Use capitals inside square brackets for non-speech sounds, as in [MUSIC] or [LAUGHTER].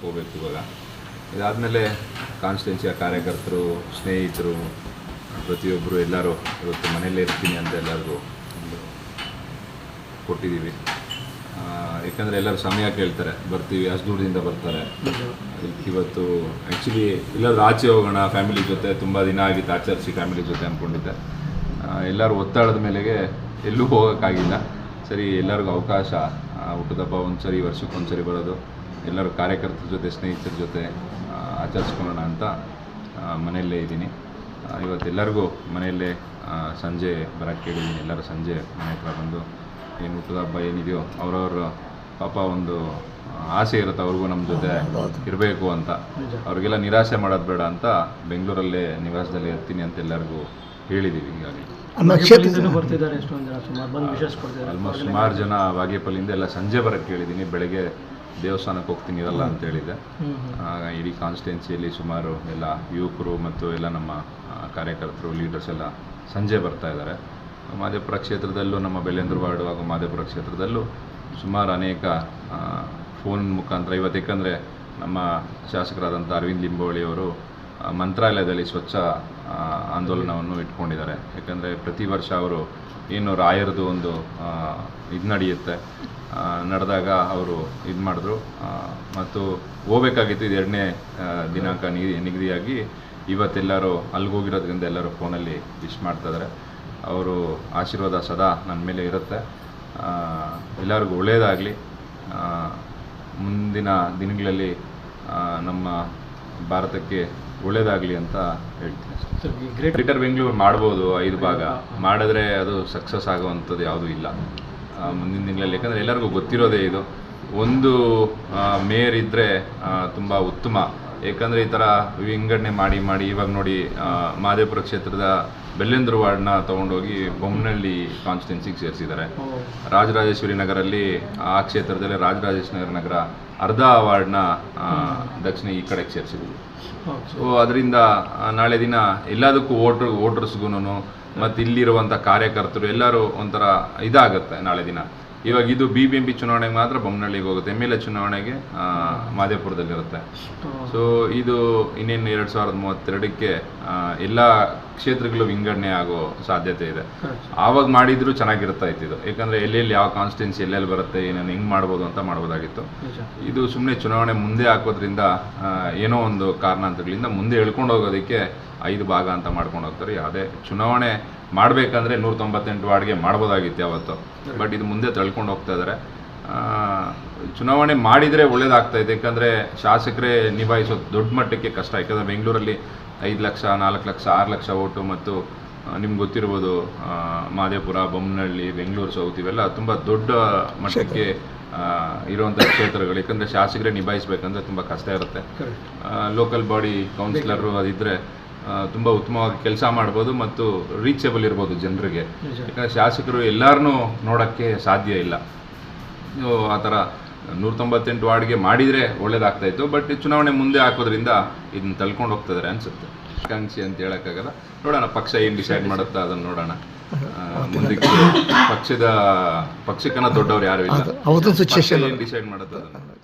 ಹೋಗ್ಬೇಕು ಇವಾಗ ಇದಾದಮೇಲೆ ಕಾನ್ಸ್ಟಿಟ್ಯೂನ್ಸಿಯ ಕಾರ್ಯಕರ್ತರು ಸ್ನೇಹಿತರು ಪ್ರತಿಯೊಬ್ಬರು ಎಲ್ಲರೂ ಇವತ್ತು ಮನೆಯಲ್ಲೇ ಇರ್ತೀನಿ ಅಂತ ಎಲ್ಲರಿಗೂ ಒಂದು ಕೊಟ್ಟಿದ್ದೀವಿ ಆ, ಯಾಕಂದರೆ ಎಲ್ಲರೂ ಸಮಯ ಕೇಳ್ತಾರೆ. ಬರ್ತೀವಿ, ಅಷ್ಟು ದೂರದಿಂದ ಬರ್ತಾರೆ. ಇವತ್ತು ಆ್ಯಕ್ಚುಲಿ ಎಲ್ಲರೂ ಆಚೆ ಹೋಗೋಣ ಫ್ಯಾಮಿಲಿ ಜೊತೆ ತುಂಬ ದಿನ ಆಗಿತ್ತು, ಆಚರಿಸಿ ಫ್ಯಾಮಿಲಿ ಜೊತೆ ಅಂದ್ಕೊಂಡಿದ್ದೆ. ಎಲ್ಲರೂ ಒತ್ತಾಡದ ಮೇಲೆಗೆ ಎಲ್ಲೂ ಹೋಗೋಕ್ಕಾಗಿಲ್ಲ. ಸರಿ, ಎಲ್ಲರಿಗೂ ಅವಕಾಶ. ಹುಟ್ಟದ ಹಬ್ಬ ಒಂದು ಸರಿ ಬರೋದು. ಎಲ್ಲರೂ ಕಾರ್ಯಕರ್ತರ ಜೊತೆ, ಸ್ನೇಹಿತರ ಜೊತೆ ಆಚರಿಸ್ಕೊಳ್ಳೋಣ ಅಂತ ಮನೆಯಲ್ಲೇ ಇದ್ದೀನಿ. ಇವತ್ತು ಇವತ್ತೆಲ್ಲರಿಗೂ ಮನೆಯಲ್ಲೇ ಸಂಜೆ ಬರೋಕ್ಕೆ ಕೇಳಿದ್ದೀನಿ ಎಲ್ಲರೂ ಸಂಜೆ ಮನೆ ಹತ್ರ ಬಂದು, ಏನು ಹುಟ್ಟದ ಹಬ್ಬ ಏನಿದೆಯೋ, ಅವ್ರವ್ರ ಪಾಪ ಒಂದು ಆಸೆ ಇರುತ್ತೆ ಅವ್ರಿಗೂ ನಮ್ಮ ಜೊತೆ ಇರಬೇಕು ಅಂತ. ಅವ್ರಿಗೆಲ್ಲ ನಿರಾಸೆ ಮಾಡೋದು ಬೇಡ ಅಂತ ಬೆಂಗಳೂರಲ್ಲೇ ನಿವಾಸದಲ್ಲಿ ಇರ್ತೀನಿ ಅಂತ ಎಲ್ಲರಿಗೂ ಹೇಳಿದ್ದೀವಿ ಹೀಗಾಗಿ. ಆಲ್ಮೋಸ್ಟ್ ಸುಮಾರು ಜನ ವಾಗೇಪಲ್ಲಿಂದ ಎಲ್ಲ ಸಂಜೆ ಬರಕ್ಕೆ ಕೇಳಿದ್ದೀನಿ ಬೆಳಗ್ಗೆ ದೇವಸ್ಥಾನಕ್ಕೆ ಹೋಗ್ತೀನಿ ಇರಲ್ಲ ಅಂತ. ಆಗ ಇಡೀ ಕಾನ್ಸ್ಟಿಟ್ಯೂನ್ಸಿಯಲ್ಲಿ ಸುಮಾರು ಎಲ್ಲ ಯುವಕರು ಮತ್ತು ಎಲ್ಲ ನಮ್ಮ ಕಾರ್ಯಕರ್ತರು ಲೀಡರ್ಸ್ ಎಲ್ಲ ಸಂಜೆ ಬರ್ತಾ ಇದ್ದಾರೆ. ಮಾದೇಪುರ ಕ್ಷೇತ್ರದಲ್ಲೂ ನಮ್ಮ ಬೆಳ್ಳಂದ್ರ ವಾರ್ಡು ಹಾಗೂ ಮಾದೇಪುರ ಕ್ಷೇತ್ರದಲ್ಲೂ ಸುಮಾರು ಅನೇಕ ಫೋನ್ ಮುಖಾಂತರ, ಇವತ್ತು ಏಕೆಂದರೆ ನಮ್ಮ ಶಾಸಕರಾದಂಥ ಅರವಿಂದ್ ಲಿಂಬೋಳಿಯವರು ಮಂತ್ರಾಲಯದಲ್ಲಿ ಸ್ವಚ್ಛ ಆಂದೋಲನವನ್ನು ಇಟ್ಕೊಂಡಿದ್ದಾರೆ. ಯಾಕಂದರೆ ಪ್ರತಿ ವರ್ಷ ಅವರು ಏನು ರಾಯರದು ಒಂದು ಇದು ನಡೆಯುತ್ತೆ. ನಡೆದಾಗ ಅವರು ಇದು ಮಾಡಿದ್ರು. ಮತ್ತು ಹೋಗಬೇಕಾಗಿತ್ತು ಇದು ಎರಡನೇ ದಿನಾಂಕ ನಿಗದಿ ನಿಗದಿಯಾಗಿ ಇವತ್ತೆಲ್ಲರೂ ಅಲ್ಲಿಗೆ ಹೋಗಿರೋದ್ರಿಂದ ಎಲ್ಲರೂ ಫೋನಲ್ಲಿ ವಿಶ್ ಮಾಡ್ತಾಯಿದ್ದಾರೆ ಅವರು ಆಶೀರ್ವಾದ ಸದಾ ನನ್ನ ಮೇಲೆ ಇರುತ್ತೆ. ಎಲ್ಲರಿಗೂ ಒಳ್ಳೆಯದಾಗಲಿ. ಮುಂದಿನ ದಿನಗಳಲ್ಲಿ ನಮ್ಮ ಭಾರತಕ್ಕೆ ಒಳ್ಳೆಯದಾಗಲಿ ಅಂತ ಹೇಳ್ತೀನಿ ಗ್ರೇಟರ್ ಬೆಂಗಳೂರು ಮಾಡ್ಬೋದು ಐದು ಭಾಗ. ಮಾಡಿದ್ರೆ ಅದು ಸಕ್ಸಸ್ ಆಗುವಂಥದ್ದು ಯಾವುದೂ ಇಲ್ಲ. ಮುಂದಿನ ದಿನಗಳಲ್ಲಿ ಯಾಕಂದರೆ ಎಲ್ಲರಿಗೂ ಗೊತ್ತಿರೋದೇ ಇದು. ಒಂದು ಮೇಯರ್ ಇದ್ದರೆ ತುಂಬ ಉತ್ತಮ. ಏಕೆಂದರೆ ಈ ಥರ ವಿಂಗಡಣೆ ಮಾಡಿ ಮಾಡಿ ಇವಾಗ ನೋಡಿ ಮಾದೇಪುರ ಕ್ಷೇತ್ರದ ಬೆಲ್ಲೆಂದ್ರ ವಾರ್ಡ್ನ ತೊಗೊಂಡೋಗಿ ಬೊಮ್ಮನಹಳ್ಳಿ ಕಾನ್ಸ್ಟಿಟ್ಯೂನ್ಸಿಗೆ ಸೇರಿಸಿದ್ದಾರೆ. ರಾಜರಾಜೇಶ್ವರಿ ನಗರಲ್ಲಿ ಆ ಕ್ಷೇತ್ರದಲ್ಲಿ ರಾಜರಾಜೇಶ್ವರಿ ನಗರ ಅರ್ಧ ವಾರ್ಡ್ನ ದಕ್ಷಿಣ ಈ ಕಡೆಗೆ ಸೇರಿಸಿದ್ವಿ. ಸೊ ಅದರಿಂದ ನಾಳೆ ದಿನ ಎಲ್ಲದಕ್ಕೂ ವೋಟ್ರ್ ವೋಟರ್ಸ್ಗೂ ಮತ್ತು ಇಲ್ಲಿರುವಂಥ ಕಾರ್ಯಕರ್ತರು ಎಲ್ಲರೂ ಒಂಥರ ಇದಾಗುತ್ತೆ ನಾಳೆ ದಿನ. ಇವಾಗ ಇದು ಬಿ ಬಿ ಎಂ ಪಿ ಚುನಾವಣೆಗೆ ಮಾತ್ರ ಬೊಮ್ಮನಹಳ್ಳಿಗೆ ಹೋಗುತ್ತೆ. ಎಂ ಎಲ್ ಎ ಚುನಾವಣೆಗೆ ಮಾದೇಪುರದಲ್ಲಿರುತ್ತೆ. ಸೊ ಇದು ಇನ್ನೇನು ಎರಡು ಸಾವಿರದ ಮೂವತ್ತೆರಡಕ್ಕೆ ಎಲ್ಲ ಕ್ಷೇತ್ರಗಳು ವಿಂಗಡಣೆ ಆಗೋ ಸಾಧ್ಯತೆ ಇದೆ. ಆವಾಗ ಮಾಡಿದ್ರು ಚೆನ್ನಾಗಿರ್ತಾ ಇತ್ತು ಇದು ಯಾಕಂದ್ರೆ ಎಲ್ಲೆಲ್ಲಿ ಯಾವ ಕಾನ್ಸ್ಟಿಟ್ಯೂನ್ಸಿ ಎಲ್ಲೆಲ್ಲಿ ಬರುತ್ತೆ ಏನೇನು ಹೆಂಗ್ ಮಾಡ್ಬೋದು ಅಂತ ಮಾಡ್ಬೋದಾಗಿತ್ತು. ಇದು ಸುಮ್ಮನೆ ಚುನಾವಣೆ ಮುಂದೆ ಹಾಕೋದ್ರಿಂದ ಏನೋ ಒಂದು ಕಾರಣಾಂತರಗಳಿಂದ ಮುಂದೆ ಎಳ್ಕೊಂಡು ಹೋಗೋದಕ್ಕೆ ಐದು ಭಾಗ ಅಂತ ಮಾಡ್ಕೊಂಡು ಹೋಗ್ತಾರೆ. ಯಾವುದೇ ಚುನಾವಣೆ ಮಾಡಬೇಕಂದ್ರೆ ನೂರ ತೊಂಬತ್ತೆಂಟು ವಾರ್ಡ್ಗೆ ಮಾಡ್ಬೋದಾಗಿತ್ತು ಯಾವತ್ತು. ಬಟ್ ಇದು ಮುಂದೆ ತಳ್ಕೊಂಡು ಹೋಗ್ತಾ ಇದ್ದಾರೆ ಚುನಾವಣೆ ಮಾಡಿದರೆ ಒಳ್ಳೇದಾಗ್ತಾ ಇದೆ ಯಾಕಂದರೆ ಶಾಸಕರೇ ನಿಭಾಯಿಸೋದು ದೊಡ್ಡ ಮಟ್ಟಕ್ಕೆ ಕಷ್ಟ. ಯಾಕಂದರೆ ಬೆಂಗಳೂರಲ್ಲಿ ಐದು ಲಕ್ಷ ನಾಲ್ಕು ಲಕ್ಷ ಆರು ಲಕ್ಷ ಓಟು ಮತ್ತು ನಿಮ್ಗೆ ಗೊತ್ತಿರ್ಬೋದು ಮಾದೇಪುರ ಬೊಮ್ಮನಹಳ್ಳಿ ಬೆಂಗಳೂರು ಸೌತ್ ಇವೆಲ್ಲ ತುಂಬ ದೊಡ್ಡ ಮಟ್ಟಕ್ಕೆ ಇರುವಂಥ ಕ್ಷೇತ್ರಗಳು. ಯಾಕಂದರೆ ಶಾಸಕರೇ ನಿಭಾಯಿಸ್ಬೇಕಂದ್ರೆ ತುಂಬ ಕಷ್ಟ ಇರುತ್ತೆ. ಲೋಕಲ್ ಬಾಡಿ ಕೌನ್ಸಿಲರು ಅದಿದ್ದರೆ ತುಂಬ ಉತ್ತಮವಾಗಿ ಕೆಲಸ ಮಾಡ್ಬೋದು ಮತ್ತು ರೀಚೇಬಲ್ ಇರ್ಬೋದು ಜನರಿಗೆ. ಯಾಕಂದರೆ ಶಾಸಕರು ಎಲ್ಲರನ್ನೂ ನೋಡೋಕ್ಕೆ ಸಾಧ್ಯ ಇಲ್ಲ. ಆ ಥರ ನೂರ ತೊಂಬತ್ತೆಂಟು ವಾರ್ಡ್ಗೆ ಮಾಡಿದರೆ ಒಳ್ಳೇದಾಗ್ತಾ ಇತ್ತು ಬಟ್ ಚುನಾವಣೆ ಮುಂದೆ ಹಾಕೋದ್ರಿಂದ ಇದನ್ನ ತಳ್ಕೊಂಡು ಹೋಗ್ತಿದ್ದಾರೆ ಅನ್ಸುತ್ತೆ. ಆಕಾಂಕ್ಷಿ ಅಂತ ಹೇಳೋಕ್ಕಾಗಲ್ಲ. ನೋಡೋಣ ಪಕ್ಷ ಏನು ಡಿಸೈಡ್ ಮಾಡುತ್ತಾ ಅದನ್ನು ನೋಡೋಣ. [LAUGHS] ಮುಂದಕ್ಕೆ ಪಕ್ಷದ ಪಕ್ಷಕ್ಕನ ದೊಡ್ಡವ್ರು ಯಾರು ಇಲ್ಲ. ಡಿಸೈಡ್ ಮಾಡುತ್ತೆ ಅದನ್ನು